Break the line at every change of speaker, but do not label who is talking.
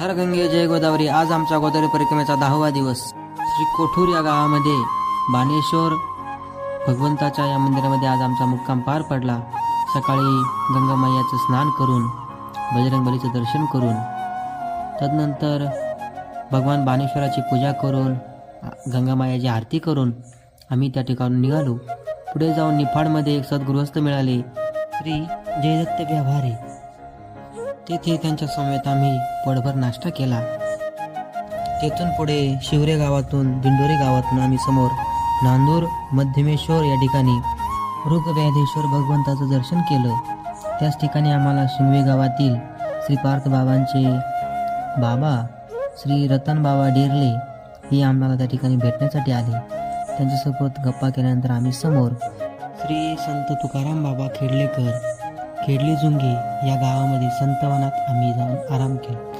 हर गंगे जय गोदावरी. आज आमच्या गोदावरी परिक्रमेचा दहावा दिवस. श्री कोठूर या गावामध्ये बाणेश्वर भगवंताच्या या मंदिरामध्ये आज आमचा मुक्काम पार पडला. सकाळी गंगामायाचं स्नान करून बजरंगबलीचं दर्शन करून तदनंतर भगवान बाणेश्वराची पूजा करून गंगामायाची आरती करून आम्ही त्या ठिकाणून निघालो. पुढे जाऊन निफाडमध्ये एक सद्गृहस्थ मिळाले. श्री जयदत्त व्यवहारे तेथे त्यांच्या समेत आम्ही पोटभर नाश्ता केला. तेथून पुढे शिवरे गावातून दिंडोरी गावातून आम्ही समोर नांदूर मध्यमेश्वर या ठिकाणी ऋगव्याधेश्वर भगवंताचं दर्शन केलं. त्याच ठिकाणी आम्हाला शिंगवे गावातील श्री पार्थ बाबांचे बाबा श्री रतन बाबा डेरले हे आम्हाला त्या ठिकाणी भेटण्यासाठी आले. त्यांच्यासोबत गप्पा केल्यानंतर आम्ही समोर श्री संत तुकाराम बाबा खेडलेकर खेडली जुंगे या गावामध्ये संतवनात आम्ही जाऊन आराम केला.